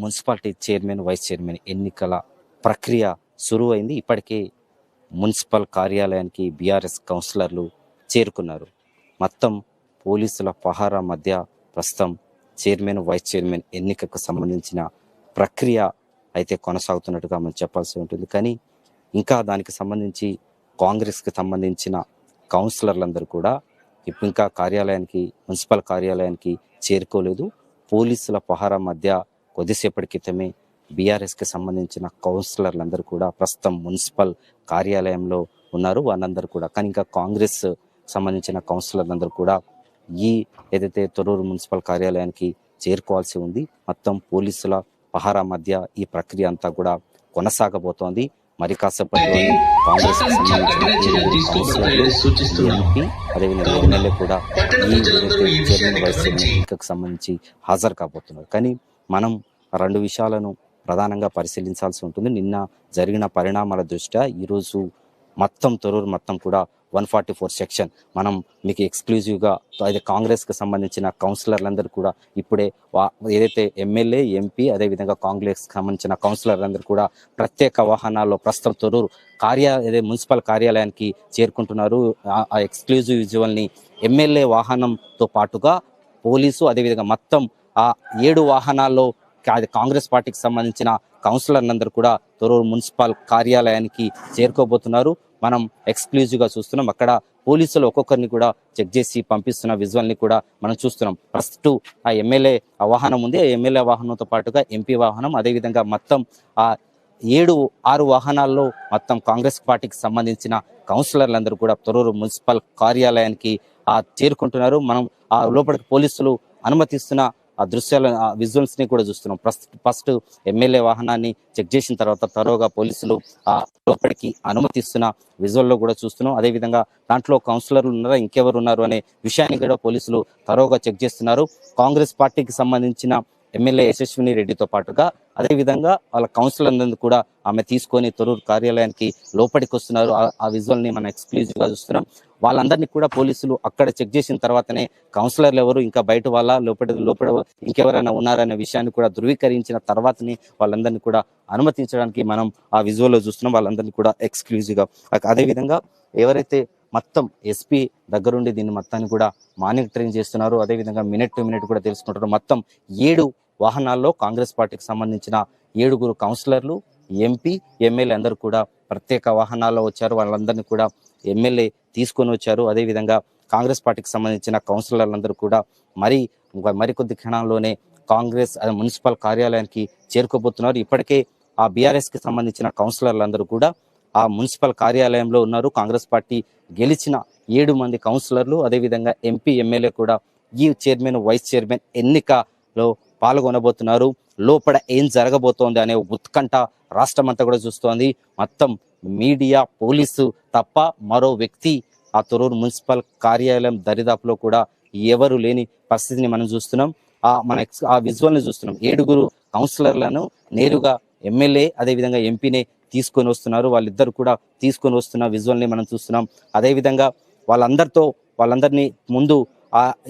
Municipality chairman vice chairman ఎన్నికల ప్రక్రియ సురువైంది. ఇప్పటికే మున్సిపల్ కార్యాలయానికి బీఆర్ఎస్ కౌన్సిలర్లు చేరుకున్నారు. మొత్తం పోలీసుల పహారా మధ్య ప్రస్తుతం చైర్మన్ వైస్ చైర్మన్ ఎన్నికకు సంబంధించిన ప్రక్రియ అయితే కొనసాగుతున్నట్టుగా మనం చెప్పాల్సి ఉంటుంది. కానీ ఇంకా దానికి సంబంధించి కాంగ్రెస్కి సంబంధించిన కౌన్సిలర్లందరూ కూడా ఇప్పుడు ఇంకా కార్యాలయానికి మున్సిపల్ కార్యాలయానికి చేరుకోలేదు. పోలీసుల పహారా మధ్య కొద్దిసేపటి క్రితమే బీఆర్ఎస్కి సంబంధించిన కౌన్సిలర్లందరూ కూడా ప్రస్తుతం మున్సిపల్ కార్యాలయంలో ఉన్నారు. వాళ్ళందరూ కూడా కానీ ఇంకా కాంగ్రెస్ సంబంధించిన కౌన్సిలర్లందరూ కూడా ఈ ఏదైతే తొరూరు మున్సిపల్ కార్యాలయానికి చేరుకోవాల్సి ఉంది మొత్తం పోలీసుల పహారా మధ్య ఈ ప్రక్రియ అంతా కూడా కొనసాగబోతోంది. మరి కాసేపట్లో కాంగ్రెస్ అదేవిధంగా ఎమ్మెల్యే కూడా ఈ చైర్మన్ వైస్ సంబంధించి హాజరు కాబోతున్నారు. కానీ మనం రెండు విషయాలను ప్రధానంగా పరిశీలించాల్సి ఉంటుంది. నిన్న జరిగిన పరిణామాల దృష్ట్యా ఈరోజు మొత్తం తొరూరు మొత్తం కూడా వన్ ఫార్టీ ఫోర్ సెక్షన్. మనం మీకు ఎక్స్క్లూజివ్గా అయితే కాంగ్రెస్కి సంబంధించిన కౌన్సిలర్లందరూ కూడా ఇప్పుడే వా- ఏదైతే ఎమ్మెల్యే ఎంపీ అదేవిధంగా కాంగ్రెస్కి సంబంధించిన కౌన్సిలర్లందరూ కూడా ప్రత్యేక వాహనాల్లో ప్రస్తుతం తొరూరు కార్య ఏదే మున్సిపల్ కార్యాలయానికి చేరుకుంటున్నారు. ఆ- ఎక్స్క్లూజివ్ విజువల్ని ఎమ్మెల్యే వాహనంతో పాటుగా పోలీసు అదేవిధంగా మొత్తం ఆ ఏడు వాహనాల్లో కాంగ్రెస్ పార్టీకి సంబంధించిన కౌన్సిలర్లందరూ కూడా తొరూరు మున్సిపల్ కార్యాలయానికి చేరుకోబోతున్నారు. మనం ఎక్స్క్లూజివ్గా చూస్తున్నాం. అక్కడ పోలీసులు ఒక్కొక్కరిని కూడా చెక్ చేసి పంపిస్తున్న విజువల్ని కూడా మనం చూస్తున్నాం. ఫస్ట్ ఆ ఎమ్మెల్యే వాహనం ఉంది. ఆ ఎమ్మెల్యే వాహనంతో పాటుగా ఎంపీ వాహనం అదేవిధంగా మొత్తం ఆ ఏడు ఆరు వాహనాల్లో మొత్తం కాంగ్రెస్ పార్టీకి సంబంధించిన కౌన్సిలర్లందరూ కూడా తొరూరు మున్సిపల్ కార్యాలయానికి చేరుకుంటున్నారు. మనం ఆ లోపలికి పోలీసులు అనుమతిస్తున్న ఆ దృశ్యాల ఆ విజువల్స్ని కూడా చూస్తున్నాం. ఫస్ట్ ఫస్ట్ ఎమ్మెల్యే వాహనాన్ని చెక్ చేసిన తర్వాత తరోగా పోలీసులు ఆ లోపలికి అనుమతిస్తున్న విజువల్లో కూడా చూస్తున్నాం. అదే విధంగా దాంట్లో కౌన్సిలర్లు ఉన్నారా ఇంకెవరు ఉన్నారు అనే విషయాన్ని కూడా పోలీసులు తరోగా చెక్ చేస్తున్నారు. కాంగ్రెస్ పార్టీకి సంబంధించిన ఎమ్మెల్యే యశస్విని రెడ్డితో పాటుగా అదే విధంగా వాళ్ళ కౌన్సిలర్ నందు కూడా ఆమె తీసుకొని తొరూరు కార్యాలయానికి లోపలికి వస్తున్నారు. ఆ- విజువల్ని మనం ఎక్స్క్లూజివ్గా చూస్తున్నాం. వాళ్ళందరినీ కూడా పోలీసులు అక్కడ చెక్ చేసిన తర్వాతనే కౌన్సిలర్లు ఎవరు ఇంకా బయట వాళ్ళ లోపల లోపల ఇంకెవరైనా ఉన్నారనే విషయాన్ని కూడా ధృవీకరించిన తర్వాతనే వాళ్ళందరినీ కూడా అనుమతించడానికి మనం ఆ విజువల్లో చూస్తున్నాం. వాళ్ళందరినీ కూడా ఎక్స్క్లూజివ్గా అదేవిధంగా అదే విధంగా ఎవరైతే మొత్తం ఎస్పీ దగ్గరుండి దీన్ని మొత్తాన్ని కూడా మానిటరింగ్ చేస్తున్నారు. అదే విధంగా మినిట్ టు మినిట్ కూడా తెలుసుకుంటారు మొత్తం ఏడు వాహనాల్లో కాంగ్రెస్ పార్టీకి సంబంధించిన ఏడుగురు కౌన్సిలర్లు ఎంపీ ఎమ్మెల్యే అందరూ కూడా ప్రత్యేక వాహనాల్లో వచ్చారు. వాళ్ళందరినీ కూడా ఎమ్మెల్యే తీసుకొని వచ్చారు. అదే విధంగా కాంగ్రెస్ పార్టీకి సంబంధించిన కౌన్సిలర్లందరూ కూడా మరి మరికొద్ది క్షణాల్లోనే కాంగ్రెస్ మున్సిపల్ కార్యాలయానికి చేరుకోబోతున్నారు. ఇప్పటికే ఆ బీఆర్ఎస్కి సంబంధించిన కౌన్సిలర్లందరూ కూడా ఆ మున్సిపల్ కార్యాలయంలో ఉన్నారు. కాంగ్రెస్ పార్టీ గెలిచిన ఏడు మంది కౌన్సిలర్లు అదేవిధంగా ఎంపీ ఎమ్మెల్యే కూడా ఈ చైర్మన్ వైస్ చైర్మన్ ఎన్నికలో పాల్గొనబోతున్నారు. లోపల ఏం జరగబోతోంది అనే ఉత్కంఠ రాష్ట్రం అంతా కూడా చూస్తోంది. మొత్తం మీడియా పోలీసు తప్ప మరో వ్యక్తి ఆ తొరూరు మున్సిపల్ కార్యాలయం దరిదాపులో కూడా ఎవరు లేని పరిస్థితిని మనం చూస్తున్నాం. ఆ మన ఆ విజువల్ని చూస్తున్నాం. ఏడుగురు కౌన్సిలర్లను నేరుగా ఎమ్మెల్యే అదేవిధంగా ఎంపీనే తీసుకొని వస్తున్నారు. వాళ్ళిద్దరు కూడా తీసుకొని వస్తున్న విజువల్ని మనం చూస్తున్నాం. అదేవిధంగా వాళ్ళందరితో వాళ్ళందరినీ ముందు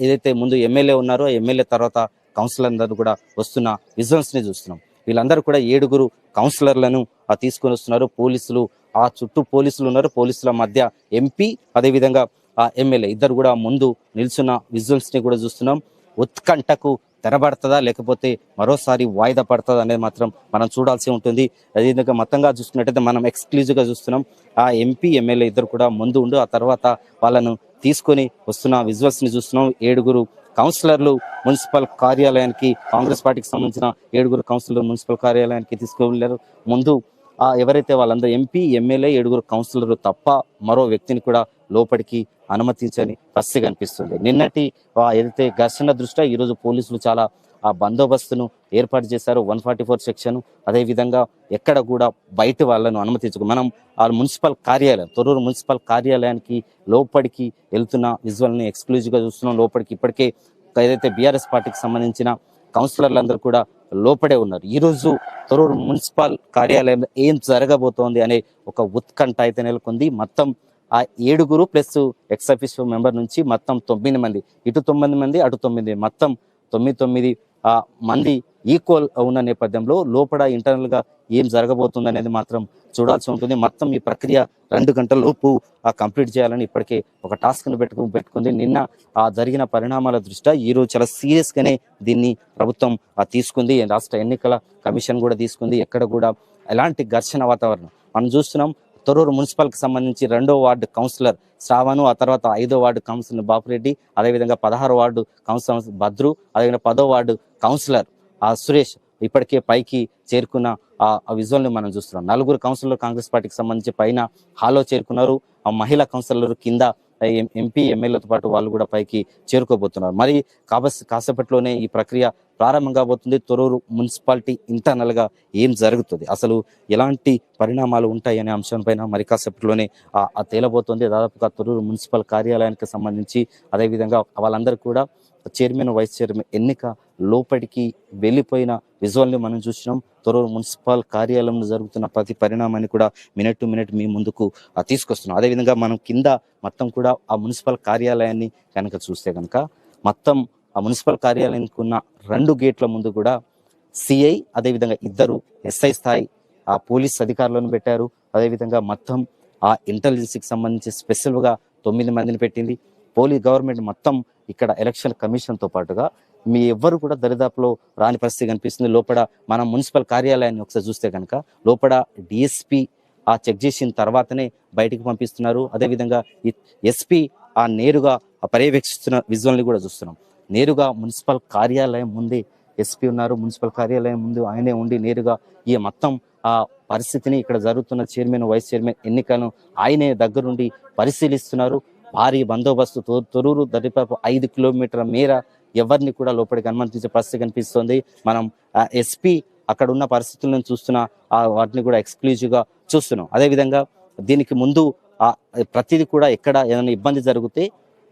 ఏదైతే ముందు ఎమ్మెల్యే ఉన్నారో ఎమ్మెల్యే తర్వాత కౌన్సిలర్ కూడా వస్తున్న విజువల్స్ని చూస్తున్నాం. వీళ్ళందరూ కూడా ఏడుగురు కౌన్సిలర్లను ఆ తీసుకొని వస్తున్నారు. పోలీసులు ఆ చుట్టూ పోలీసులు ఉన్నారు. పోలీసుల మధ్య ఎంపీ అదేవిధంగా ఆ ఎమ్మెల్యే. ఇద్దరు కూడా ముందు నిల్చున్న విజువల్స్ని కూడా చూస్తున్నాం. ఉత్కంఠకు తెరబడుతుందా లేకపోతే మరోసారి వాయిదా పడుతుందా అనేది మాత్రం మనం చూడాల్సి ఉంటుంది. అదేవిధంగా మొత్తంగా చూసుకున్నట్టయితే మనం ఎక్స్క్లూజివ్గా చూస్తున్నాం. ఆ ఎంపీ ఎమ్మెల్యే ఇద్దరు కూడా ముందు ఉండు ఆ తర్వాత వాళ్ళను తీసుకొని వస్తున్న విజువల్స్ని చూస్తున్నాం. ఏడుగురు కౌన్సిలర్లు మున్సిపల్ కార్యాలయానికి కాంగ్రెస్ పార్టీకి సంబంధించిన ఏడుగురు కౌన్సిలర్ మున్సిపల్ కార్యాలయానికి తీసుకువెళ్ళారు ముందు ఎవరైతే వాళ్ళందరూ ఎంపీ ఎమ్మెల్యే ఏడుగురు కౌన్సిలర్లు తప్ప మరో వ్యక్తిని కూడా లోపలికి అనుమతించని పరిస్థితి కనిపిస్తుంది. నిన్నటి ఏదైతే ఘర్షణ దృష్ట్యా ఈరోజు పోలీసులు చాలా ఆ బందోబస్తును ఏర్పాటు చేశారు. One forty four section. అదేవిధంగా ఎక్కడ కూడా బయట వాళ్ళను అనుమతించకు మనం ఆ మున్సిపల్ కార్యాలయం తొర్రూరు మున్సిపల్ కార్యాలయానికి లోపలికి వెళ్తున్న విజువల్ని ఎక్స్క్లూజివ్గా చూస్తున్నాం. లోపలికి ఇప్పటికే ఏదైతే బీఆర్ఎస్ పార్టీకి సంబంధించిన కౌన్సిలర్లు కూడా లోపడే ఉన్నారు. ఈరోజు తొర్రూరు మున్సిపల్ కార్యాలయంలో ఏం జరగబోతోంది అనే ఒక ఉత్కంఠ అయితే నెలకొంది. మొత్తం ఆ ఏడుగురు ప్లస్ ఎక్స్ మెంబర్ నుంచి మొత్తం తొమ్మిది మంది. ఇటు తొమ్మిది మంది అటు తొమ్మిది. మొత్తం తొమ్మిది తొమ్మిది మంది ఈక్వల్ ఉన్న నేపథ్యంలో లోపల ఇంటర్నల్గా ఏం జరగబోతుంది అనేది మాత్రం చూడాల్సి ఉంటుంది. మొత్తం ఈ ప్రక్రియ రెండు గంటల లోపు ఆ కంప్లీట్ చేయాలని ఇప్పటికే ఒక టాస్క్ను పెట్టుకు పెట్టుకుంది. నిన్న ఆ జరిగిన పరిణామాల దృష్ట్యా ఈ రోజు చాలా సీరియస్గానే దీన్ని ప్రభుత్వం తీసుకుంది. రాష్ట్ర ఎన్నికల కమిషన్ కూడా తీసుకుంది. ఎక్కడ కూడా ఎలాంటి ఘర్షణ వాతావరణం. మనం చూస్తున్నాం తొర్రూరు మున్సిపల్కి సంబంధించి రెండో వార్డు కౌన్సిలర్ శ్రావణు ఆ తర్వాత ఐదో వార్డు కౌన్సిలర్ బాపురెడ్డి అదేవిధంగా పదహారు వార్డు కౌన్సిలర్ భద్రు అదేవిధంగా పదో వార్డు కౌన్సిలర్ ఆ సురేష్ ఇప్పటికే పైకి చేరుకున్న ఆ విజువల్ని మనం చూస్తున్నాం. నలుగురు కౌన్సిలర్ కాంగ్రెస్ పార్టీకి సంబంధించి పైన హాలో చేరుకున్నారు. ఆ మహిళా కౌన్సిలర్ కింద ఎం- ఎంపీ ఎమ్మెల్యేలతో పాటు వాళ్ళు కూడా పైకి చేరుకోబోతున్నారు. మరి కాబస్ కాసేపట్లోనే ఈ ప్రక్రియ ప్రారంభం కాబోతుంది. తొరూరు మున్సిపాలిటీ ఇంటర్నల్గా ఏం జరుగుతుంది? అసలు ఎలాంటి పరిణామాలు ఉంటాయి అనే అంశంపైన మరి కాసేపట్లోనే తేలబోతుంది. దాదాపుగా తొరూరు మున్సిపల్ కార్యాలయానికి సంబంధించి అదేవిధంగా వాళ్ళందరూ కూడా చైర్మన్ వైస్ చైర్మన్ ఎన్నిక లోపలికి వెళ్ళిపోయిన విజువల్ని మనం చూసినాం. తొరూరు మున్సిపల్ కార్యాలయంలో జరుగుతున్న ప్రతి పరిణామాన్ని కూడా మినిట్ టు మినిట్ మీ ముందుకు తీసుకొస్తున్నాం. అదేవిధంగా మనం కింద మొత్తం కూడా ఆ మున్సిపల్ కార్యాలయాన్ని కనుక చూస్తే కనుక మొత్తం ఆ మున్సిపల్ కార్యాలయానికి ఉన్న రెండు గేట్ల ముందు కూడా సిఐ అదేవిధంగా ఇద్దరు ఎస్ఐ స్థాయి ఆ పోలీస్ అధికారులను పెట్టారు. అదేవిధంగా మొత్తం ఆ ఇంటెలిజెన్స్కి సంబంధించి స్పెషల్గా తొమ్మిది మందిని పెట్టింది. పోలీస్ గవర్నమెంట్ మొత్తం ఇక్కడ ఎలక్షన్ కమిషన్తో పాటుగా మీ ఎవ్వరు కూడా దరిదాపులో రాని పరిస్థితి కనిపిస్తుంది. లోపల మనం మున్సిపల్ కార్యాలయాన్ని ఒకసారి చూస్తే కనుక లోపల డిఎస్పి ఆ చెక్ చేసిన తర్వాతనే బయటికి పంపిస్తున్నారు. అదేవిధంగా ఎస్పీ ఆ నేరుగా ఆ పర్యవేక్షిస్తున్న విజువల్ని కూడా చూస్తున్నాం. నేరుగా మున్సిపల్ కార్యాలయం ముందే ఎస్పీ ఉన్నారు. మున్సిపల్ కార్యాలయం ముందు ఆయనే ఉండి నేరుగా ఈ మొత్తం ఆ పరిస్థితిని ఇక్కడ జరుగుతున్న చైర్మన్ వైస్ చైర్మన్ ఎన్నికలను ఆయనే దగ్గరుండి పరిశీలిస్తున్నారు. భారీ బందోబస్తు తొరూరు దరిపాపు ఐదు కిలోమీటర్ల మేర ఎవరిని కూడా లోపలికి అనుమతించే పరిస్థితి కనిపిస్తుంది. మనం ఎస్పీ అక్కడ ఉన్న పరిస్థితులను చూస్తున్న ఆ వాటిని కూడా ఎక్స్క్లూజివ్గా చూస్తున్నాం. అదేవిధంగా దీనికి ముందు ఆ ప్రతిదీ కూడా ఎక్కడ ఏదైనా ఇబ్బంది జరిగితే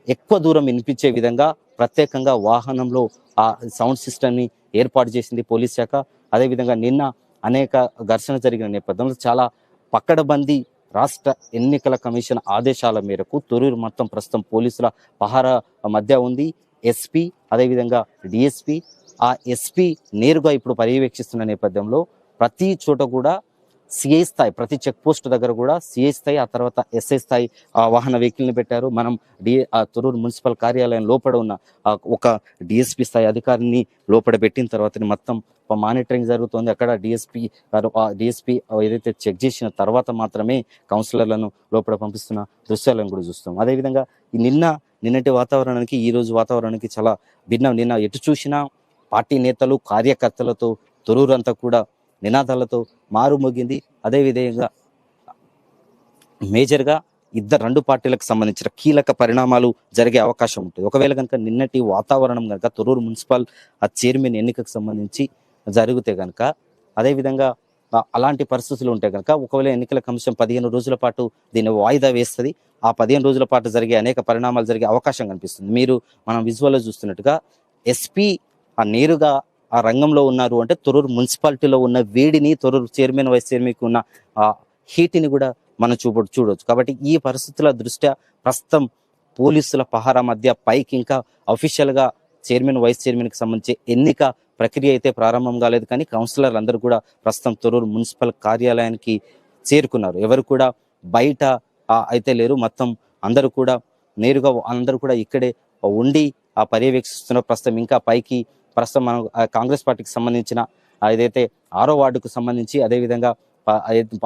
ఎక్కువ దూరం వినిపించే విధంగా ప్రత్యేకంగా వాహనంలో ఆ సౌండ్ సిస్టమ్ని ఏర్పాటు చేసింది పోలీస్ శాఖ. అదేవిధంగా నిన్న అనేక ఘర్షణ జరిగిన నేపథ్యంలో చాలా పక్కడబందీ రాష్ట్ర ఎన్నికల కమిషన్ ఆదేశాల మేరకు తొరూరు మొత్తం ప్రస్తుతం పోలీసుల పహారా మధ్య ఉంది. ఎస్పీ అదేవిధంగా డిఎస్పి. ఆ ఎస్పీ నేరుగా ఇప్పుడు పర్యవేక్షిస్తున్న నేపథ్యంలో ప్రతి చోట కూడా సిఐ స్థాయి ప్రతి చెక్ పోస్ట్ దగ్గర కూడా సిఐ స్థాయి ఆ తర్వాత ఎస్ఐ స్థాయి ఆ వాహన వెహికల్ని పెట్టారు. మనం డి ఆ తొరూరు మున్సిపల్ కార్యాలయం లోపల ఉన్న ఒక డిఎస్పి స్థాయి అధికారిని లోపల పెట్టిన తర్వాత మొత్తం మానిటరింగ్ జరుగుతుంది. అక్కడ డిఎస్పి గారు ఆ డిఎస్పి ఏదైతే చెక్ చేసిన తర్వాత మాత్రమే కౌన్సిలర్లను లోపల పంపిస్తున్న దృశ్యాలను కూడా చూస్తాం. అదేవిధంగా నిన్న నిన్నటి వాతావరణానికి ఈ రోజు వాతావరణానికి చాలా భిన్నం. నిన్న ఎటు చూసినా పార్టీ నేతలు కార్యకర్తలతో తొరూరు అంతా కూడా నినాదాలతో మారుమోగింది అదేవిధంగా మేజర్గా ఇద్దరు రెండు పార్టీలకు సంబంధించిన కీలక పరిణామాలు జరిగే అవకాశం ఉంటుంది. ఒకవేళ కనుక నిన్నటి వాతావరణం కనుక తొరూరు మున్సిపల్ ఆ చైర్మన్ ఎన్నికకు సంబంధించి జరిగితే కనుక అదేవిధంగా అలాంటి పరిస్థితులు ఉంటే కనుక ఒకవేళ ఎన్నికల కమిషన్ పదిహేను రోజుల పాటు దీన్ని వాయిదా వేస్తుంది. ఆ పదిహేను రోజుల పాటు జరిగే అనేక పరిణామాలు జరిగే అవకాశం కనిపిస్తుంది. మీరు మనం విజువల్లో చూస్తున్నట్టుగా ఎస్పీ ఆ నేరుగా ఆ రంగంలో ఉన్నారు అంటే తొరూరు మున్సిపాలిటీలో ఉన్న వేడిని తొరూరు చైర్మన్ వైస్ చైర్మన్కి ఉన్న ఆ హీట్ని కూడా మనం చూప చూడవచ్చు కాబట్టి ఈ పరిస్థితుల దృష్ట్యా ప్రస్తుతం పోలీసుల పహారా మధ్య పైకి ఇంకా అఫీషియల్గా చైర్మన్ వైస్ చైర్మన్కి సంబంధించి ఎన్నిక ప్రక్రియ అయితే ప్రారంభం కాలేదు. కానీ కౌన్సిలర్లు అందరూ కూడా ప్రస్తుతం తొరూరు మున్సిపల్ కార్యాలయానికి చేరుకున్నారు. ఎవరు కూడా బయట అయితే లేరు. మొత్తం అందరూ కూడా నేరుగా అందరూ కూడా ఇక్కడే ఉండి ఆ పర్యవేక్షిస్తున్న ప్రస్తుతం ఇంకా పైకి ప్రస్తుతం మనం కాంగ్రెస్ పార్టీకి సంబంధించిన ఏదైతే ఆరో వార్డుకు సంబంధించి అదేవిధంగా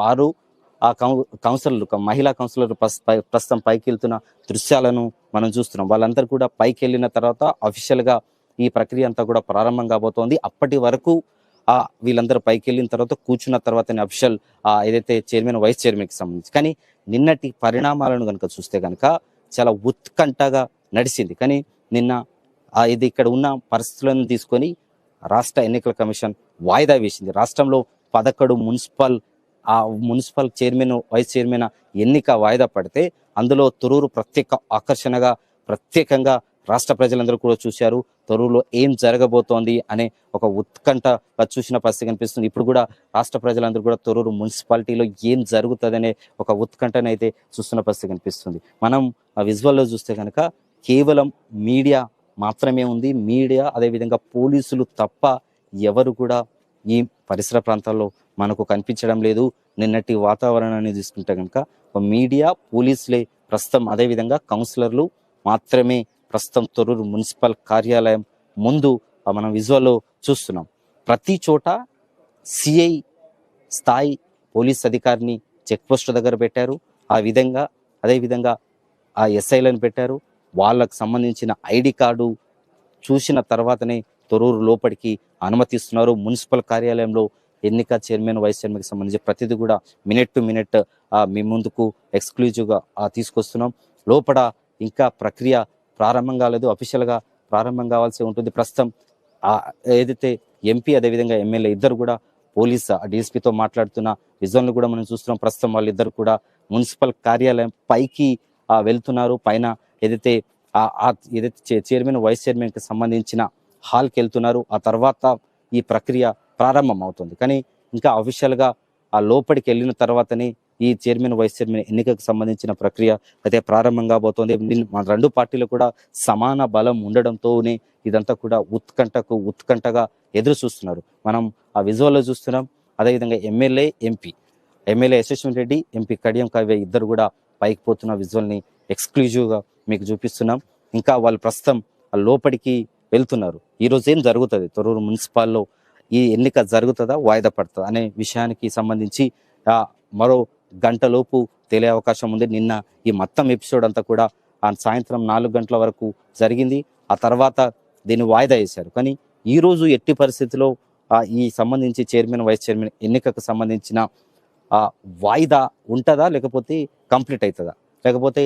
ఆరు ఆ కౌ కౌన్సిలర్లు మహిళా కౌన్సిలర్లు ప్రస్తుతం పైకి వెళ్తున్న దృశ్యాలను మనం చూస్తున్నాం. వాళ్ళందరూ కూడా పైకి వెళ్ళిన తర్వాత అఫీషియల్గా ఈ ప్రక్రియ అంతా కూడా ప్రారంభం కాబోతోంది. అప్పటి వరకు ఆ వీళ్ళందరూ పైకి వెళ్ళిన తర్వాత కూర్చున్న తర్వాత అఫీషియల్ ఆ ఏదైతే చైర్మన్ వైస్ చైర్మన్కి సంబంధించి. కానీ నిన్నటి పరిణామాలను కనుక చూస్తే కనుక చాలా ఉత్కంఠగా నడిచింది కానీ నిన్న ఇది ఇక్కడ ఉన్న పరిస్థితులను తీసుకొని రాష్ట్ర ఎన్నికల కమిషన్ వాయిదా వేసింది. రాష్ట్రంలో పదకొండు మున్సిపల్ ఆ మున్సిపల్ చైర్మన్ వైస్ చైర్మన్ ఎన్నిక వాయిదా పడితే అందులో తొరూరు ప్రత్యేక ఆకర్షణగా ప్రత్యేకంగా రాష్ట్ర ప్రజలందరూ కూడా చూశారు. తొరూరులో ఏం జరగబోతోంది అనే ఒక ఉత్కంఠ చూసిన పరిస్థితి కనిపిస్తుంది. ఇప్పుడు కూడా రాష్ట్ర ప్రజలందరూ కూడా తొరూరు మున్సిపాలిటీలో ఏం జరుగుతుందనే ఒక ఉత్కంఠను అయితే చూస్తున్న పరిస్థితి కనిపిస్తుంది. మనం ఆ విజువల్లో చూస్తే కనుక కేవలం మీడియా మాత్రమే ఉంది. మీడియా అదేవిధంగా పోలీసులు తప్ప ఎవరు కూడా ఈ పరిసర ప్రాంతాల్లో మనకు కనిపించడం లేదు. నిన్నటి వాతావరణాన్ని తీసుకుంటే కనుక మీడియా పోలీసులే ప్రస్తుతం అదేవిధంగా కౌన్సిలర్లు మాత్రమే ప్రస్తుతం తొర్రూరు మున్సిపల్ కార్యాలయం ముందు మనం విజువల్లో చూస్తున్నాం. ప్రతి చోట సిఐ స్థాయి పోలీస్ అధికారిని చెక్ పోస్ట్ దగ్గర పెట్టారు. ఆ విధంగా అదేవిధంగా ఆ ఎస్ఐలను పెట్టారు. వాళ్ళకు సంబంధించిన ఐడి కార్డు చూసిన తర్వాతనే తొరూరు లోపలికి అనుమతిస్తున్నారు. మున్సిపల్ కార్యాలయంలో ఎన్నిక చైర్మన్ వైస్ చైర్మన్కి సంబంధించి ప్రతిదీ కూడా మినిట్ టు మినిట్ మీ ముందుకు ఎక్స్క్లూజివ్గా తీసుకొస్తున్నాం. లోపల ఇంకా ప్రక్రియ ప్రారంభం కాలేదు. అఫీషియల్గా ప్రారంభం కావాల్సి ఉంటుంది. ప్రస్తుతం ఏదైతే ఎంపీ అదేవిధంగా ఎమ్మెల్యే ఇద్దరు కూడా పోలీస్ డిఎస్పీతో మాట్లాడుతున్న విజువల్ని కూడా మనం చూస్తున్నాం. ప్రస్తుతం వాళ్ళిద్దరు కూడా మున్సిపల్ కార్యాలయం పైకి వెళ్తున్నారు. పైన ఏదైతే ఏదైతే చైర్మన్ వైస్ చైర్మన్కి సంబంధించిన హాల్కి వెళ్తున్నారు ఆ తర్వాత ఈ ప్రక్రియ ప్రారంభం అవుతుంది కానీ ఇంకా అఫీషియల్గా ఆ లోపలికి వెళ్ళిన తర్వాతనే ఈ చైర్మన్ వైస్ చైర్మన్ ఎన్నికకు సంబంధించిన ప్రక్రియ అయితే ప్రారంభం కాబోతోంది. మన రెండు పార్టీలు కూడా సమాన బలం ఉండడంతోనే ఇదంతా కూడా ఉత్కంఠకు ఉత్కంఠగా ఎదురు చూస్తున్నారు. మనం ఆ విజువల్లో చూస్తున్నాం. అదేవిధంగా MLA MP. MLA Yashaswan Reddy MP Kadiyam Kavya ఇద్దరు కూడా పైకి పోతున్న విజువల్ని ఎక్స్క్లూజివ్గా మీకు చూపిస్తున్నాం. ఇంకా వాళ్ళు ప్రస్తుతం లోపలికి వెళ్తున్నారు. ఈరోజు ఏం జరుగుతుంది? తొర్రూరు మున్సిపాల్లో ఈ ఎన్నిక జరుగుతుందా? వాయిదా పడుతుందా? అనే విషయానికి సంబంధించి మరో గంటలోపు తెలియ అవకాశం ఉంది. నిన్న ఈ మొత్తం ఎపిసోడ్ అంతా కూడా ఆ సాయంత్రం నాలుగు గంటల వరకు జరిగింది. ఆ తర్వాత దీన్ని వాయిదా వేశారు. కానీ ఈరోజు ఎట్టి పరిస్థితిలో ఈ సంబంధించి చైర్మన్ వైస్ చైర్మన్ ఎన్నికకు సంబంధించిన వాయిదా ఉంటుందా? లేకపోతే కంప్లీట్ అవుతుందా లేకపోతే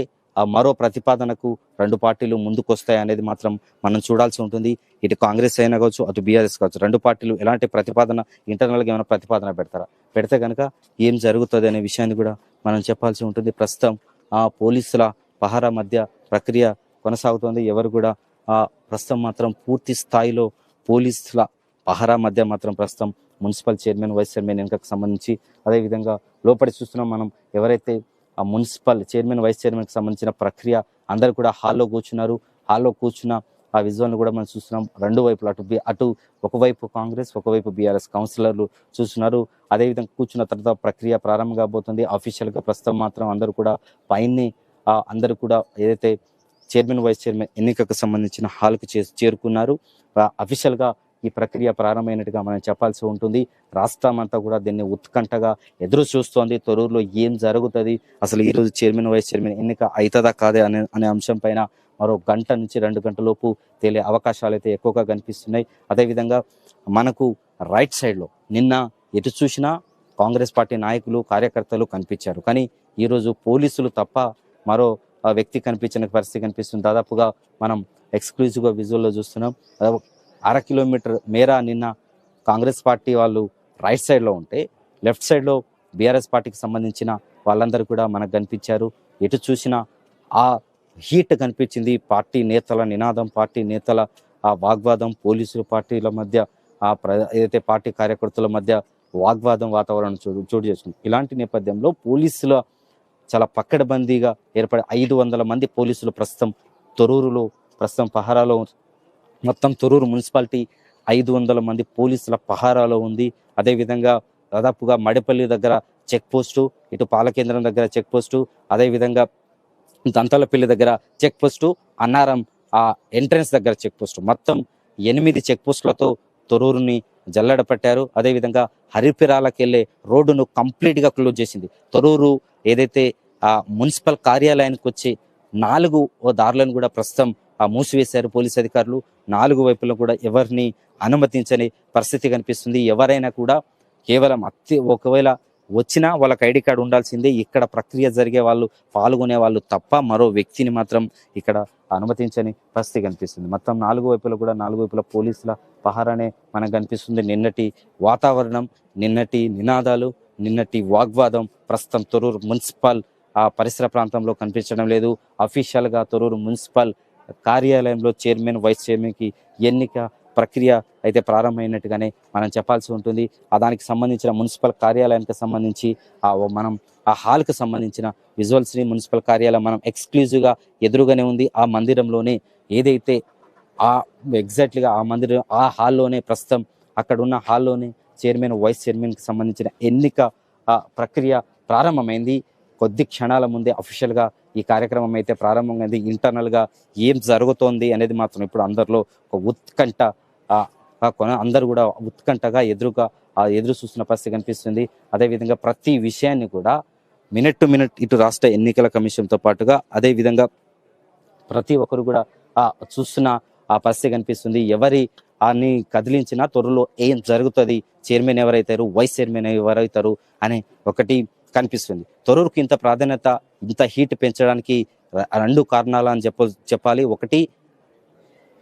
మరో ప్రతిపాదనకు రెండు పార్టీలు ముందుకొస్తాయి అనేది మాత్రం మనం చూడాల్సి ఉంటుంది. ఇటు కాంగ్రెస్ అయినా కావచ్చు అటు బీఆర్ఎస్ కావచ్చు రెండు పార్టీలు ఎలాంటి ప్రతిపాదన ఇంటర్నల్గా ఏమైనా ప్రతిపాదన పెడతారా? పెడితే కనుక ఏం జరుగుతుంది అనే విషయాన్ని కూడా మనం చెప్పాల్సి ఉంటుంది. ప్రస్తుతం ఆ పోలీసుల పహారా మధ్య ప్రక్రియ కొనసాగుతోంది. ఎవరు కూడా ఆ ప్రస్తుతం మాత్రం పూర్తి స్థాయిలో పోలీసుల పహారా మధ్య మాత్రం ప్రస్తుతం మున్సిపల్ చైర్మన్ వైస్ చైర్మన్ ఎన్నికకు సంబంధించి అదేవిధంగా లోపలి చూస్తున్నాం మనం ఎవరైతే ఆ మున్సిపల్ చైర్మన్ వైస్ చైర్మన్కి సంబంధించిన ప్రక్రియ అందరు కూడా హాల్లో కూర్చున్నారు. హాల్లో కూర్చున్న ఆ విజువల్ని కూడా మనం చూస్తున్నాం. రెండు వైపులు అటు అటు ఒకవైపు కాంగ్రెస్ ఒకవైపు బీఆర్ఎస్ కౌన్సిలర్లు చూస్తున్నారు. అదేవిధంగా కూర్చున్న తర్వాత ప్రక్రియ ప్రారంభం కాబోతుంది. అఫీషియల్గా ప్రస్తుతం మాత్రం అందరూ కూడా పైనే అందరూ కూడా ఏదైతే చైర్మన్ వైస్ చైర్మన్ ఎన్నికకు సంబంధించిన హాల్కి చే చేరుకున్నారు. అఫీషియల్గా ఈ ప్రక్రియ ప్రారంభమైనట్టుగా మనం చెప్పాల్సి ఉంటుంది. రాష్ట్రం అంతా కూడా దీన్ని ఉత్కంఠగా ఎదురు చూస్తోంది తొరూరులో ఏం జరుగుతుంది? అసలు ఈ రోజు చైర్మన్ వైస్ చైర్మన్ ఎన్నిక అవుతుందా కాదే అనే అనే అంశం పైన మరో గంట నుంచి రెండు గంటలోపు తేలే అవకాశాలు అయితే ఎక్కువగా కనిపిస్తున్నాయి. అదేవిధంగా మనకు రైట్ సైడ్లో నిన్న ఎటు చూసినా కాంగ్రెస్ పార్టీ నాయకులు కార్యకర్తలు కనిపించారు. కానీ ఈరోజు పోలీసులు తప్ప మరో ఆ, వ్యక్తి కనిపించిన పరిస్థితి కనిపిస్తుంది. దాదాపుగా మనం ఎక్స్క్లూజివ్గా విజువల్లో చూస్తున్నాం. అర కిలోమీటర్ మేరా నిన్న కాంగ్రెస్ పార్టీ వాళ్ళు రైట్ సైడ్లో ఉంటే లెఫ్ట్ సైడ్లో బీఆర్ఎస్ పార్టీకి సంబంధించిన వాళ్ళందరూ కూడా మనకు కనిపించారు. ఎటు చూసినా ఆ హీట్ కనిపించింది. పార్టీ నేతల నినాదం పార్టీ నేతల ఆ వాగ్వాదం పోలీసుల పార్టీల మధ్య ఆ ప్ర ఏదైతే పార్టీ కార్యకర్తల మధ్య వాగ్వాదం వాతావరణం చోటు చోటు చేసుకుంది. ఇలాంటి నేపథ్యంలో పోలీసుల చాలా పక్కడబందీగా ఏర్పడి ఐదు వందల మంది పోలీసులు ప్రస్తుతం తొరూరులో ప్రస్తుతం పహారాలో మొత్తం తొరూరు మున్సిపాలిటీ ఐదు వందల మంది పోలీసుల పహారాలో ఉంది. అదేవిధంగా దాదాపుగా మడపల్లి దగ్గర చెక్ పోస్టు ఇటు పాలకేంద్రం దగ్గర చెక్ పోస్టు అదేవిధంగా దంతలపల్లి దగ్గర చెక్ పోస్టు అన్నారం ఆ ఎంట్రన్స్ దగ్గర చెక్ పోస్టు. మొత్తం ఎనిమిది చెక్ పోస్టులతో తొరూరుని జల్లడ పట్టారు అదేవిధంగా హరిపిరాలకు వెళ్ళే రోడ్డును కంప్లీట్గా క్లోజ్ చేసింది. తొరూరు ఏదైతే ఆ మున్సిపల్ కార్యాలయానికి వచ్చే నాలుగు దారులను కూడా ప్రస్తుతం ఆ మూసివేశారు పోలీస్ అధికారులు. నాలుగు వైపులో కూడా ఎవరిని అనుమతించని పరిస్థితి కనిపిస్తుంది. ఎవరైనా కూడా కేవలం అత్య ఒకవేళ వచ్చినా వాళ్ళకి ఐడి కార్డు ఉండాల్సిందే. ఇక్కడ ప్రక్రియ జరిగే వాళ్ళు పాల్గొనే వాళ్ళు తప్ప మరో వ్యక్తిని మాత్రం ఇక్కడ అనుమతించని పరిస్థితి కనిపిస్తుంది. మొత్తం నాలుగు వైపులా కూడా నాలుగు వైపుల పోలీసుల పహారానే మనకు కనిపిస్తుంది. నిన్నటి వాతావరణం నిన్నటి నినాదాలు నిన్నటి వాగ్వాదం ప్రస్తుతం తొరూరు మున్సిపల్ ఆ పరిసర ప్రాంతంలో కనిపించడం లేదు. అఫీషియల్గా తొరూరు మున్సిపల్ కార్యాలయంలో చైర్మన్ వైస్ చైర్మన్కి ఎన్నిక ప్రక్రియ అయితే ప్రారంభమైనట్టుగానే మనం చెప్పాల్సి ఉంటుంది. ఆ దానికి సంబంధించిన మున్సిపల్ కార్యాలయానికి సంబంధించి ఆ మనం ఆ హాల్కి సంబంధించిన విజువల్స్ని మున్సిపల్ కార్యాలయం మనం ఎక్స్క్లూజివ్గా ఎదురుగానే ఉంది. ఆ మందిరంలోనే ఏదైతే ఆ ఎగ్జాక్ట్లీగా ఆ మందిరం ఆ హాల్లోనే ప్రస్తుతం అక్కడ ఉన్న హాల్లోనే చైర్మన్ వైస్ చైర్మన్కి సంబంధించిన ఎన్నిక ఆ, ప్రక్రియ ప్రారంభమైంది. కొద్ది క్షణాల ముందే అఫీషియల్గా ఈ కార్యక్రమం అయితే ప్రారంభమైంది. ఇంటర్నల్గా ఏం జరుగుతోంది అనేది మాత్రం ఇప్పుడు అందరిలో ఒక ఉత్కంఠ కొన అందరూ కూడా ఉత్కంఠగా ఎదురుగా ఎదురు చూస్తున్న పరిస్థితి కనిపిస్తుంది. అదేవిధంగా ప్రతి విషయాన్ని కూడా మినిట్ టు మినిట్ ఇటు రాష్ట్ర ఎన్నికల కమిషన్తో పాటుగా అదే విధంగా ప్రతి ఒక్కరు కూడా చూస్తున్న ఆ పరిస్థితి కనిపిస్తుంది. ఎవరి అని కదిలించినా త్వరలో ఏం జరుగుతుంది చైర్మన్ ఎవరైతారు వైస్ చైర్మన్ ఎవరైతారు అనే ఒకటి కనిపిస్తుంది. తొరూరుకు ఇంత ప్రాధాన్యత ఇంత హీట్ పెంచడానికి రెండు కారణాలు అని చెప్ప చెప్పాలి. ఒకటి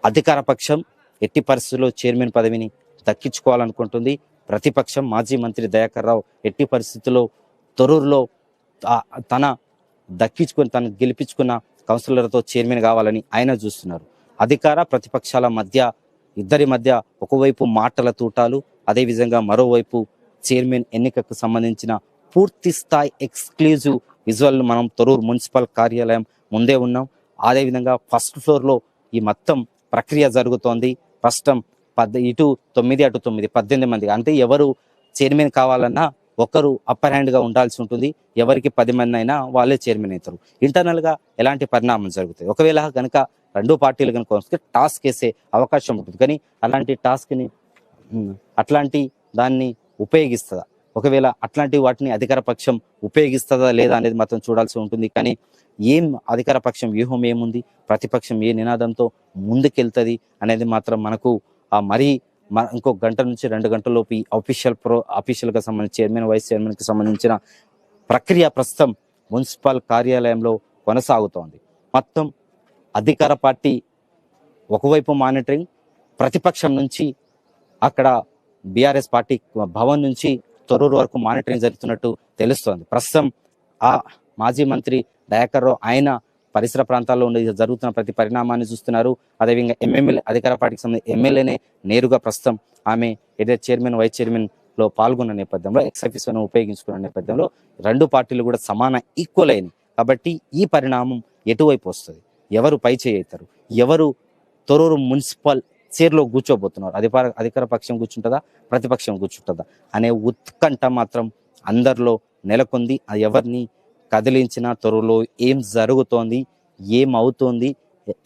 అధికార పక్షం ఎట్టి పరిస్థితుల్లో చైర్మన్ పదవిని దక్కించుకోవాలనుకుంటుంది. ప్రతిపక్షం మాజీ మంత్రి దయాకర్ రావు ఎట్టి పరిస్థితుల్లో తొరూరులో తన దక్కించుకొని తను గెలిపించుకున్న కౌన్సిలర్తో చైర్మన్ కావాలని ఆయన చూస్తున్నారు. అధికార ప్రతిపక్షాల మధ్య ఇద్దరి మధ్య ఒకవైపు మాటల తూటాలు అదేవిధంగా మరోవైపు చైర్మన్ ఎన్నికకు సంబంధించిన పూర్తి స్థాయి ఎక్స్క్లూజివ్ విజువల్ మనం తొరూరు మున్సిపల్ కార్యాలయం ముందే ఉన్నాం. అదేవిధంగా ఫస్ట్ ఫ్లోర్లో ఈ మొత్తం ప్రక్రియ జరుగుతోంది. ప్రస్తుతం పద్ ఇటు తొమ్మిది అటు తొమ్మిది పద్దెనిమిది మంది. అంటే ఎవరు చైర్మన్ కావాలన్నా ఒకరు అప్పర్ హ్యాండ్గా ఉండాల్సి ఉంటుంది. ఎవరికి పది మంది అయినా వాళ్ళే చైర్మన్ అవుతారు. ఇంటర్నల్గా ఎలాంటి పరిణామం జరుగుతాయి? ఒకవేళ కనుక రెండు పార్టీలు కనుక వస్తే టాస్క్ వేసే అవకాశం ఉంటుంది. కానీ అలాంటి టాస్క్ని అట్లాంటి దాన్ని ఉపయోగిస్తుందా? ఒకవేళ అట్లాంటి వాటిని అధికార పక్షం ఉపయోగిస్తుందా లేదా అనేది మాత్రం చూడాల్సి ఉంటుంది. కానీ ఏం అధికార పక్షం వ్యూహం ఏముంది? ప్రతిపక్షం ఏ నినాదంతో ముందుకెళ్తుంది అనేది మాత్రం మనకు ఆ మరీ ఇంకో గంట నుంచి రెండు గంటలలోపు అఫీషియల్ ప్రో అఫీషియల్గా సంబంధించి చైర్మన్ వైస్ చైర్మన్కి సంబంధించిన ప్రక్రియ ప్రస్తుతం మున్సిపల్ కార్యాలయంలో కొనసాగుతోంది. మొత్తం అధికార పార్టీ ఒకవైపు మానిటరింగ్ ప్రతిపక్షం నుంచి అక్కడ బీఆర్ఎస్ పార్టీ భవన్ నుంచి తొర్రూరు వరకు మానిటరింగ్ జరుగుతున్నట్టు తెలుస్తోంది. ప్రస్తుతం ఆ మాజీ మంత్రి దయాకర్ రావు ఆయన పరిసర ప్రాంతాల్లో ఉండే జరుగుతున్న ప్రతి పరిణామాన్ని చూస్తున్నారు. అదేవిధంగా ఎంఎంఎల్ అధికార పార్టీకి సంబంధించిన ఎమ్మెల్యేనే నేరుగా ప్రస్తుతం ఆమె ఏదైతే చైర్మన్ వైస్ చైర్మన్లో పాల్గొన్న నేపథ్యంలో ఎక్స్ ఆఫీసర్ను ఉపయోగించుకున్న నేపథ్యంలో రెండు పార్టీలు కూడా సమాన ఈక్వల్ అయినాయి. కాబట్టి ఈ పరిణామం ఎటువైపు వస్తుంది? ఎవరు పై చేయవుతారు ఎవరు తొరూరు మున్సిపల్ చీరలో కూర్చోబోతున్నారు. అధికార అధికార పక్షం కూర్చుంటుందా? ప్రతిపక్షం కూర్చుంటుందా? అనే ఉత్కంఠ మాత్రం అందరిలో నెలకొంది. అది ఎవరిని కదిలించిన త్వరలో ఏం జరుగుతోంది ఏం అవుతోంది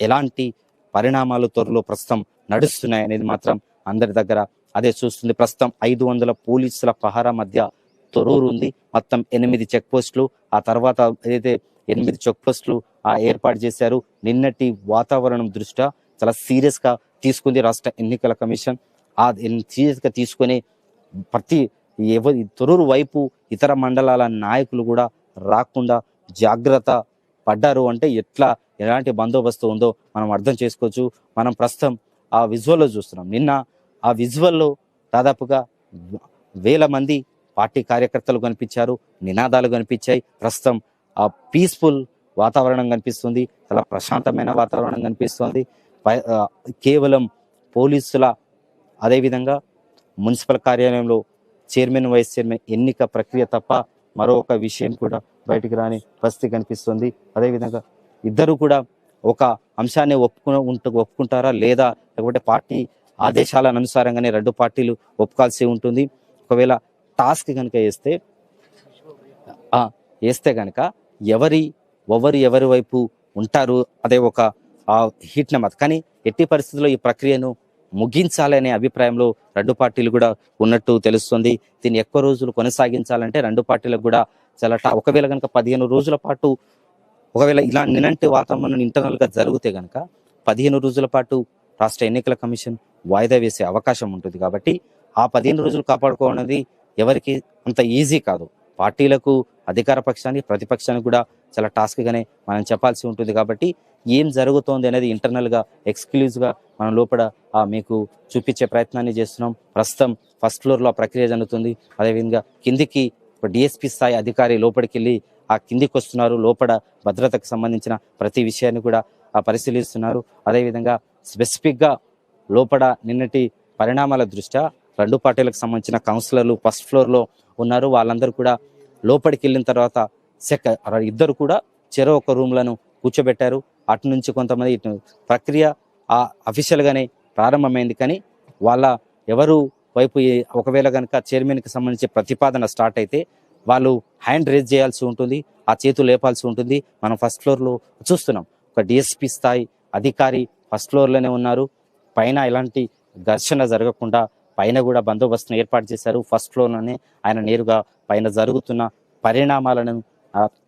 ఎలాంటి పరిణామాలు త్వరలో ప్రస్తుతం నడుస్తున్నాయి అనేది మాత్రం అందరి దగ్గర అదే చూస్తుంది. ప్రస్తుతం ఐదు వందల పోలీసుల పహారా మధ్య తొరూరు ఉంది. మొత్తం ఎనిమిది చెక్ పోస్టులు ఆ తర్వాత ఏదైతే ఎనిమిది చెక్ పోస్టులు ఆ ఏర్పాటు చేశారు నిన్నటి వాతావరణం దృష్ట్యా చాలా సీరియస్గా తీసుకుంది రాష్ట్ర ఎన్నికల కమిషన్. ఆ సీరియస్ తీసుకొని ప్రతి ఎవరి తొరూరు వైపు ఇతర మండలాల నాయకులు కూడా రాకుండా జాగ్రత్త పడ్డారు అంటే ఎట్లా ఎలాంటి బందోబస్తు ఉందో మనం అర్థం చేసుకోవచ్చు. మనం ప్రస్తుతం ఆ విజువల్లో చూస్తున్నాం. నిన్న ఆ విజువల్లో దాదాపుగా వేల మంది పార్టీ కార్యకర్తలు కనిపించారు నినాదాలు కనిపించాయి. ప్రస్తుతం ఆ పీస్ఫుల్ వాతావరణం కనిపిస్తుంది చాలా ప్రశాంతమైన వాతావరణం కనిపిస్తుంది. కేవలం పోలీసుల అదేవిధంగా మున్సిపల్ కార్యాలయంలో చైర్మన్ వైస్ చైర్మన్ ఎన్నిక ప్రక్రియ తప్ప మరొక విషయం కూడా బయటికి రాని పరిస్థితి కనిపిస్తుంది. అదేవిధంగా ఇద్దరు కూడా ఒక అంశాన్ని ఒప్పుకుని ఉంట ఒప్పుకుంటారా లేదా లేకపోతే పార్టీ ఆదేశాల అనుసారంగానే రెండు పార్టీలు ఒప్పుకోవాల్సి ఉంటుంది. ఒకవేళ టాస్క్ కనుక వేస్తే వేస్తే కనుక ఎవరి ఎవరు ఎవరి వైపు ఉంటారు అదే ఒక హీట్ నెంబర్ కానీ ఎట్టి పరిస్థితుల్లో ఈ ప్రక్రియను ముగించాలనే అభిప్రాయంలో రెండు పార్టీలు కూడా ఉన్నట్టు తెలుస్తుంది. దీన్ని ఎక్కువ రోజులు కొనసాగించాలంటే రెండు పార్టీలకు కూడా చాలా ఒకవేళ కనుక పదిహేను రోజుల పాటు ఒకవేళ ఇలా నినంటి వాతావరణం ఇంటర్నల్గా జరిగితే కనుక పదిహేను రోజుల పాటు రాష్ట్ర ఎన్నికల కమిషన్ వాయిదా వేసే అవకాశం ఉంటుంది కాబట్టి ఆ పదిహేను రోజులు కాపాడుకోవడం ఎవరికి అంత ఈజీ కాదు. పార్టీలకు అధికార పక్షానికి ప్రతిపక్షానికి కూడా చాలా టాస్క్గానే మనం చెప్పాల్సి ఉంటుంది కాబట్టి ఏం జరుగుతోంది అనేది ఇంటర్నల్గా ఎక్స్క్లూజివ్గా మనం లోపల ఆ, మీకు చూపించే ప్రయత్నాన్ని చేస్తున్నాం. ప్రస్తుతం ఫస్ట్ ఫ్లోర్లో ప్రక్రియ జరుగుతుంది. అదేవిధంగా కిందికి డిఎస్పీ స్థాయి అధికారి లోపలికి వెళ్ళి ఆ కిందికి వస్తున్నారు. లోపల భద్రతకు సంబంధించిన ప్రతి విషయాన్ని కూడా ఆ పరిశీలిస్తున్నారు. అదేవిధంగా స్పెసిఫిక్గా లోపల నిన్నటి పరిణామాల దృష్ట్యా రెండు పార్టీలకు సంబంధించిన కౌన్సిలర్లు ఫస్ట్ ఫ్లోర్లో ఉన్నారు. వాళ్ళందరూ కూడా లోపలికి వెళ్ళిన తర్వాత సెక ఇద్దరు కూడా చెరో ఒక రూమ్లను కూర్చోబెట్టారు. అటు నుంచి కొంతమంది ఇటు ప్రక్రియ ఆ అఫీషియల్గానే ప్రారంభమైంది. కానీ వాళ్ళ ఎవరు వైపు ఒకవేళ కనుక చైర్మన్కి సంబంధించి ప్రతిపాదన స్టార్ట్ అయితే వాళ్ళు హ్యాండ్ రేజ్ చేయాల్సి ఉంటుంది ఆ చేతులు లేపాల్సి ఉంటుంది. మనం ఫస్ట్ ఫ్లోర్లో చూస్తున్నాం. ఒక డిఎస్పి స్థాయి అధికారి ఫస్ట్ ఫ్లోర్లోనే ఉన్నారు. పైన ఎలాంటి ఘర్షణ జరగకుండా పైన కూడా బందోబస్తును ఏర్పాటు చేశారు. ఫస్ట్ ఫ్లోర్లోనే ఆయన నేరుగా పైన జరుగుతున్న పరిణామాలను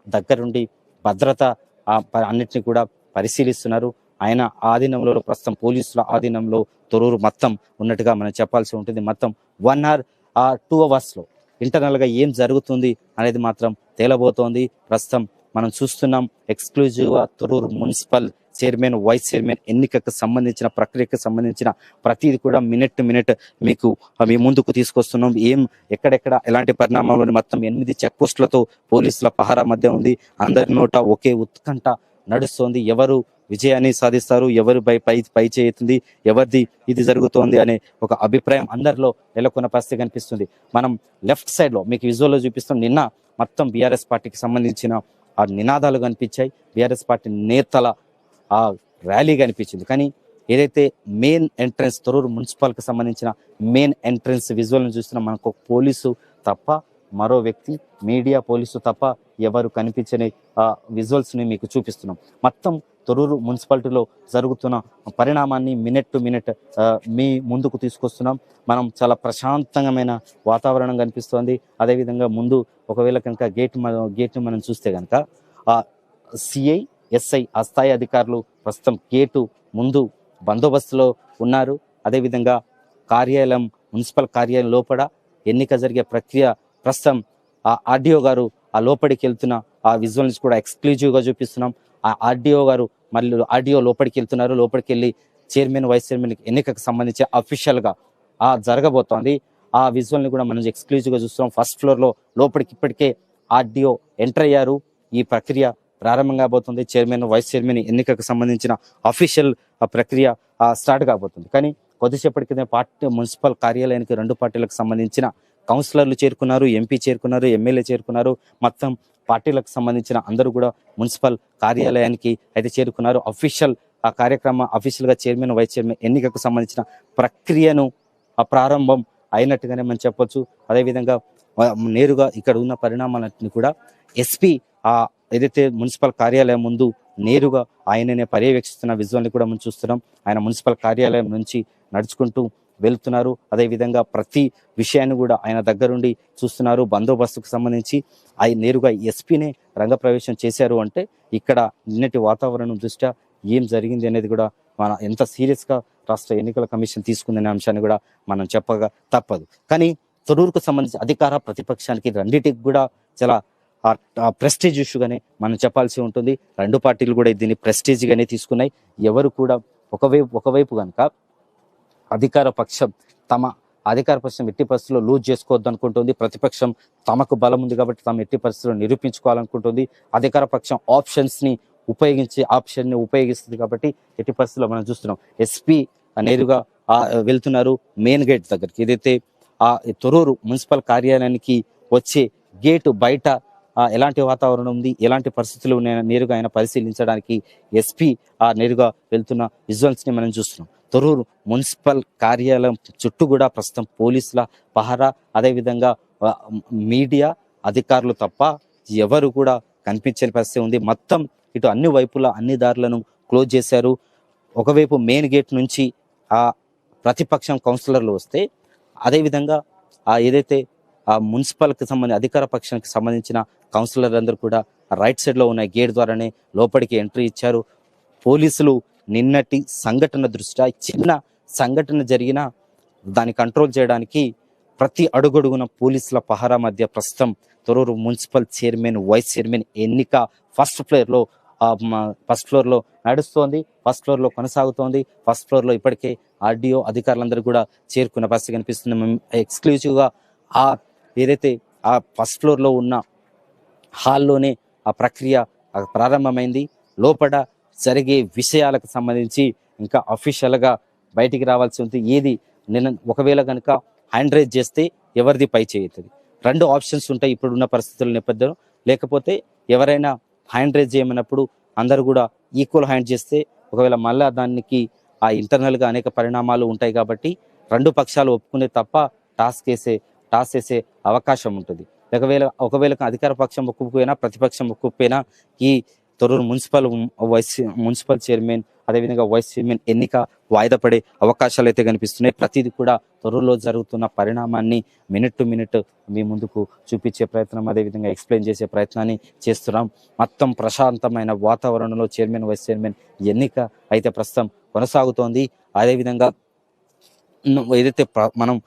దగ్గరుండి భద్రత ఆ, అన్నిటిని కూడా పరిశీలిస్తున్నారు. ఆయన ఆధీనంలో ప్రస్తుతం పోలీసుల ఆధీనంలో తొరూరు మొత్తం ఉన్నట్టుగా మనం చెప్పాల్సి ఉంటుంది. మొత్తం వన్ అవర్ ఆ టూ అవర్స్లో ఇంటర్నల్గా ఏం జరుగుతుంది అనేది మాత్రం తేలబోతోంది. ప్రస్తుతం మనం చూస్తున్నాం ఎక్స్క్లూజివ్గా Thorrur municipal chairman vice chairman ఎన్నికకు సంబంధించిన ప్రక్రియకు సంబంధించిన ప్రతిది కూడా మినిట్ టు మినిట్ మీకు మీ ముందుకు తీసుకొస్తున్నాం. ఏం ఎక్కడెక్కడ ఎలాంటి పరిణామాలు మొత్తం ఎనిమిది చెక్ పోస్టులతో పోలీసుల పహారా మధ్య ఉంది. అందరి నోట ఒకే ఉత్కంఠ నడుస్తోంది. ఎవరు విజయాన్ని సాధిస్తారు? ఎవరు పై పై పై చేయుతుంది? ఎవరిది ఇది జరుగుతోంది అనే ఒక అభిప్రాయం అందరిలో నెలకొన్న పరిస్థితి కనిపిస్తుంది. మనం లెఫ్ట్ సైడ్లో మీకు విజువల్లో చూపిస్తాం నిన్న మొత్తం బీఆర్ఎస్ పార్టీకి సంబంధించిన ఆ నినాదాలు కనిపించాయి. బీఆర్ఎస్ పార్టీ నేతల ఆ ర్యాలీ కనిపించింది. కానీ ఏదైతే మెయిన్ ఎంట్రన్స్ తొరూరు మున్సిపాల్కి సంబంధించిన మెయిన్ ఎంట్రన్స్ విజువల్ని చూస్తున్నా. మనకు పోలీసు తప్ప మరో వ్యక్తి మీడియా పోలీసు తప్ప ఎవరు కనిపించని ఆ విజువల్స్ని మీకు చూపిస్తున్నాం. మొత్తం తొరూరు మున్సిపాలిటీలో జరుగుతున్న పరిణామాన్ని మినిట్ టు మినిట్ మీ ముందుకు తీసుకొస్తున్నాం. మనం చాలా ప్రశాంతమైన వాతావరణం కనిపిస్తోంది. అదేవిధంగా ముందు ఒకవేళ కనుక గేట్ గేట్ను మనం చూస్తే కనుక ఆ సిఐ ఎస్ఐ ఆ స్థాయి అధికారులు ప్రస్తుతం గేటు ముందు బందోబస్తులో ఉన్నారు. అదేవిధంగా కార్యాలయం మున్సిపల్ కార్యాలయం లోపల ఎన్నిక జరిగే ప్రక్రియ ప్రస్తుతం ఆర్డీఓ గారు ఆ లోపలికి వెళ్తున్న ఆ విజువల్స్ కూడా ఎక్స్క్లూజివ్గా చూపిస్తున్నాం. ఆ ఆర్డీఓ గారు మళ్ళీ ఆర్డీఓ లోపలికి వెళ్తున్నారు. లోపలికి వెళ్ళి చైర్మన్ వైస్ చైర్మన్ ఎన్నికకు సంబంధించి అఫీషియల్గా ఆ జరగబోతోంది. ఆ విజువల్ని కూడా మనం ఎక్స్క్లూజివ్గా చూస్తున్నాం. ఫస్ట్ ఫ్లోర్లో లోపలికి ఇప్పటికే ఆర్డీఓ ఎంటర్ అయ్యారు. ఈ ప్రక్రియ ప్రారంభం కాబోతుంది. చైర్మన్ వైస్ చైర్మన్ ఎన్నికకు సంబంధించిన అఫీషియల్ ప్రక్రియ స్టార్ట్ కాబోతుంది. కానీ కొద్దిసేపటి క్రితం పార్టీ మున్సిపల్ కార్యాలయానికి రెండు పార్టీలకు సంబంధించిన కౌన్సిలర్లు చేరుకున్నారు ఎంపీ చేరుకున్నారు ఎమ్మెల్యే చేరుకున్నారు. మొత్తం పార్టీలకు సంబంధించిన అందరూ కూడా మున్సిపల్ కార్యాలయానికి అయితే చేరుకున్నారు. అఫీషియల్ ఆ కార్యక్రమం అఫీషియల్గా చైర్మన్ వైస్ చైర్మన్ ఎన్నికకు సంబంధించిన ప్రక్రియను ఆ ప్రారంభం అయినట్టుగానే మనం చెప్పొచ్చు. అదేవిధంగా నేరుగా ఇక్కడ ఉన్న పరిణామాలన్నింటినీ కూడా ఎస్పీ ఆ ఏదైతే మున్సిపల్ కార్యాలయం ముందు నేరుగా ఆయననే పర్యవేక్షిస్తున్న విజువల్ని కూడా మనం చూస్తున్నాం. ఆయన మున్సిపల్ కార్యాలయం నుంచి నడుచుకుంటూ వెళుతున్నారు. అదేవిధంగా ప్రతి విషయాన్ని కూడా ఆయన దగ్గరుండి చూస్తున్నారు. బందోబస్తుకు సంబంధించి ఆయన నేరుగా ఎస్పీనే రంగప్రవేశం చేశారు అంటే ఇక్కడ నిన్నటి వాతావరణం దృష్ట్యా ఏం జరిగింది అనేది కూడా మన ఎంత సీరియస్గా రాష్ట్ర ఎన్నికల కమిషన్ తీసుకుందనే అంశాన్ని కూడా మనం చెప్పగా తప్పదు. కానీ తొడూరుకు సంబంధించి అధికార ప్రతిపక్షానికి రెండింటికి కూడా చాలా ప్రెస్టేజ్ ఇష్యూగానే మనం చెప్పాల్సి ఉంటుంది. రెండు పార్టీలు కూడా దీన్ని ప్రెస్టేజ్గానే తీసుకున్నాయి. ఎవరు కూడా ఒకవైపు ఒకవైపు కనుక అధికార పక్షం తమ అధికార పక్షం ఎట్టి పరిస్థితుల్లో లూజ్ చేసుకోవద్దు అనుకుంటుంది ప్రతిపక్షం తమకు బలం ఉంది కాబట్టి తమ ఎట్టి పరిస్థితుల్లో నిరూపించుకోవాలనుకుంటుంది. అధికార పక్షం ఆప్షన్స్ని ఉపయోగించి ఆప్షన్ని ఉపయోగిస్తుంది కాబట్టి ఎట్టి పరిస్థితుల్లో మనం చూస్తున్నాం. ఎస్పీ నేరుగా వెళ్తున్నారు మెయిన్ గేట్ దగ్గరికి. ఏదైతే ఆ తొరూరు మున్సిపల్ కార్యాలయానికి వచ్చే గేటు బయట ఎలాంటి వాతావరణం ఉంది ఎలాంటి పరిస్థితులు ఉన్నాయని నేరుగా ఆయన పరిశీలించడానికి ఎస్పీ ఆ నేరుగా వెళ్తున్న విజువల్స్ని మనం చూస్తున్నాం. తొరూరు మున్సిపల్ కార్యాలయం చుట్టూ కూడా ప్రస్తుతం పోలీసుల పహరా. అదేవిధంగా మీడియా అధికారులు తప్ప ఎవరు కూడా కనిపించని పరిస్థితి ఉంది. మొత్తం ఇటు అన్ని వైపులా అన్ని దారులను క్లోజ్ చేశారు. ఒకవైపు మెయిన్ గేట్ నుంచి ఆ ప్రతిపక్షం కౌన్సిలర్లు వస్తే అదేవిధంగా ఆ ఏదైతే ఆ మున్సిపల్కి సంబంధించి అధికార పక్షానికి సంబంధించిన కౌన్సిలర్లు అందరూ కూడా రైట్ సైడ్లో ఉన్న గేట్ ద్వారానే లోపలికి ఎంట్రీ ఇచ్చారు. పోలీసులు నిన్నటి సంఘటన దృష్ట్యా చిన్న సంఘటన జరిగిన దాన్ని కంట్రోల్ చేయడానికి ప్రతి అడుగడుగున పోలీసుల పహరా మధ్య ప్రస్తుతం Thorrur municipal chairman vice chairman ఎన్నిక ఫస్ట్ ఫ్లోర్లో ఫస్ట్ ఫ్లోర్లో నడుస్తోంది. ఫస్ట్ ఫ్లోర్లో కొనసాగుతోంది. ఫస్ట్ ఫ్లోర్లో ఇప్పటికే ఆర్డీఓ అధికారులందరూ కూడా చేరుకున్న పరిస్థితి కనిపిస్తుంది. మేము ఆ ఏదైతే ఆ ఫస్ట్ ఫ్లోర్లో ఉన్న హాల్లోనే ఆ ప్రక్రియ ప్రారంభమైంది. లోపల జరిగే విషయాలకు సంబంధించి ఇంకా అఫీషియల్గా బయటికి రావాల్సి ఉంది ఏది నిన్న ఒకవేళ కనుక హ్యాండ్ రైజ్ చేస్తే ఎవరిది పై చేయుతుంది రెండు ఆప్షన్స్ ఉంటాయి ఇప్పుడున్న పరిస్థితుల నేపథ్యంలో. లేకపోతే ఎవరైనా హ్యాండ్ రైజ్ చేయమన్నప్పుడు అందరూ కూడా ఈక్వల్ హ్యాండ్ చేస్తే ఒకవేళ మళ్ళీ దానికి ఆ ఇంటర్నల్గా అనేక పరిణామాలు ఉంటాయి కాబట్టి రెండు పక్షాలు ఒప్పుకునే తప్ప టాస్క్ వేసే టాస్ వేసే అవకాశం ఉంటుంది. ఒకవేళ ఒకవేళ అధికార పక్షం ఒప్పుకుపోయినా ప్రతిపక్షం ఒప్పుకుపోయినా ఈ Thorrur municipal vice municipal chairman అదేవిధంగా వైస్ చైర్మన్ ఎన్నిక వాయిదా పడే అవకాశాలు అయితే కనిపిస్తున్నాయి. ప్రతిదీ కూడా త్వరలో జరుగుతున్న పరిణామాన్ని మినిట్ టు మినిట్ మీ ముందుకు చూపించే ప్రయత్నం అదేవిధంగా ఎక్స్ప్లెయిన్ చేసే ప్రయత్నాన్ని చేస్తున్నాం. మొత్తం ప్రశాంతమైన వాతావరణంలో చైర్మన్ వైస్ చైర్మన్ ఎన్నిక అయితే ప్రస్తుతం కొనసాగుతోంది. అదేవిధంగా ఏదైతే ప్ర- మనం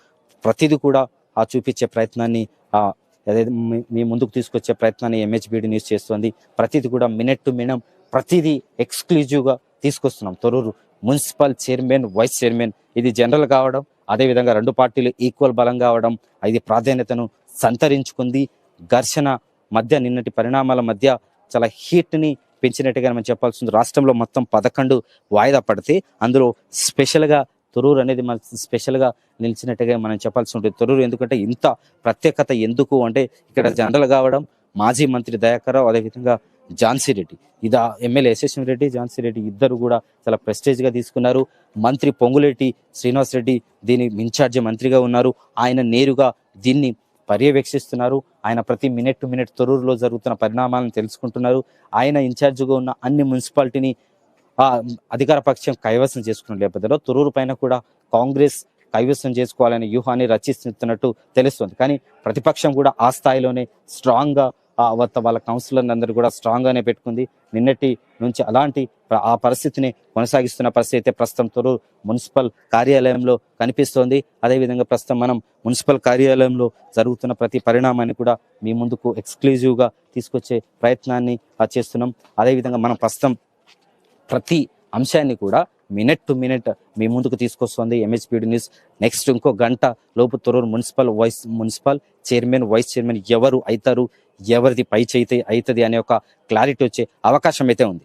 ప్రతిదీ కూడా ఆ చూపించే ప్రయత్నాన్ని ఆ ఏదైతే మీ- ముందుకు తీసుకొచ్చే ప్రయత్నాన్ని ఎంహెచ్బిడి న్యూస్ చేస్తుంది ప్రతిదీ కూడా మినిట్ టు మినం ప్రతిదీ ఎక్స్క్లూజివ్గా తీసుకొస్తున్నాం. Thorrur municipal chairman vice chairman ఇది జనరల్ కావడం అదేవిధంగా రెండు పార్టీలు ఈక్వల్ బలం కావడం ఇది ప్రాధాన్యతను సంతరించుకుంది. ఘర్షణ మధ్య నిన్నటి పరిణామాల మధ్య చాలా హీట్ని పెంచినట్టుగా మనం చెప్పాల్సి ఉంది. రాష్ట్రంలో మొత్తం పదకొండు వాయిదా పడితే అందులో స్పెషల్గా తొరూరు అనేది మన స్పెషల్గా నిలిచినట్టుగా మనం చెప్పాల్సి ఉంటుంది. తొరూరు ఎందుకంటే ఇంత ప్రత్యేకత ఎందుకు అంటే ఇక్కడ జనరల్ కావడం మాజీ మంత్రి దయాకర్ రావు అదేవిధంగా ఝాన్సీ రెడ్డి. ఇది ఎమ్మెల్యే యశస్వి రెడ్డి ఝాన్సీ రెడ్డి ఇద్దరు కూడా చాలా ప్రెస్టేజ్గా తీసుకున్నారు. మంత్రి పొంగులేటి శ్రీనివాస్ రెడ్డి దీని ఇన్ఛార్జి మంత్రిగా ఉన్నారు. ఆయన నేరుగా దీన్ని పర్యవేక్షిస్తున్నారు. ఆయన ప్రతి మినిట్ టు మినిట్ తొరూరులో జరుగుతున్న పరిణామాలను తెలుసుకుంటున్నారు. ఆయన ఇన్ఛార్జిగా ఉన్న అన్ని మున్సిపాలిటీని అధికార పక్షం కైవసం చేసుకున్న నేపథ్యంలో తురూరు పైన కూడా కాంగ్రెస్ కైవసం చేసుకోవాలనే వ్యూహాన్ని రచిస్తున్నట్టు తెలుస్తుంది. కానీ ప్రతిపక్షం కూడా ఆ స్థాయిలోనే స్ట్రాంగ్గా వత్త వాళ్ళ కౌన్సిలర్ అందరూ కూడా స్ట్రాంగ్ గానే పెట్టుకుంది. నిన్నటి నుంచి అలాంటి ఆ పరిస్థితిని కొనసాగిస్తున్న పరిస్థితి అయితే ప్రస్తుతం తొరూరు మున్సిపల్ కార్యాలయంలో కనిపిస్తోంది. అదేవిధంగా ప్రస్తుతం మనం మున్సిపల్ కార్యాలయంలో జరుగుతున్న ప్రతి పరిణామాన్ని కూడా మీ ముందుకు ఎక్స్క్లూజివ్గా తీసుకొచ్చే ప్రయత్నాన్ని చేస్తున్నాం. అదేవిధంగా మనం ప్రస్తుతం ప్రతి అంశాన్ని కూడా మినిట్ టు మినిట్ మీ ముందుకు తీసుకొస్తుంది ఎంహెచ్పిడి న్యూస్ నెక్స్ట్ ఇంకో గంట లోపు Thorrur municipal vice municipal chairman vice chairman ఎవరు అవుతారు? ఎవరిది పై చేయితే అవుతుంది అనే ఒక క్లారిటీ వచ్చే అవకాశం అయితే ఉంది.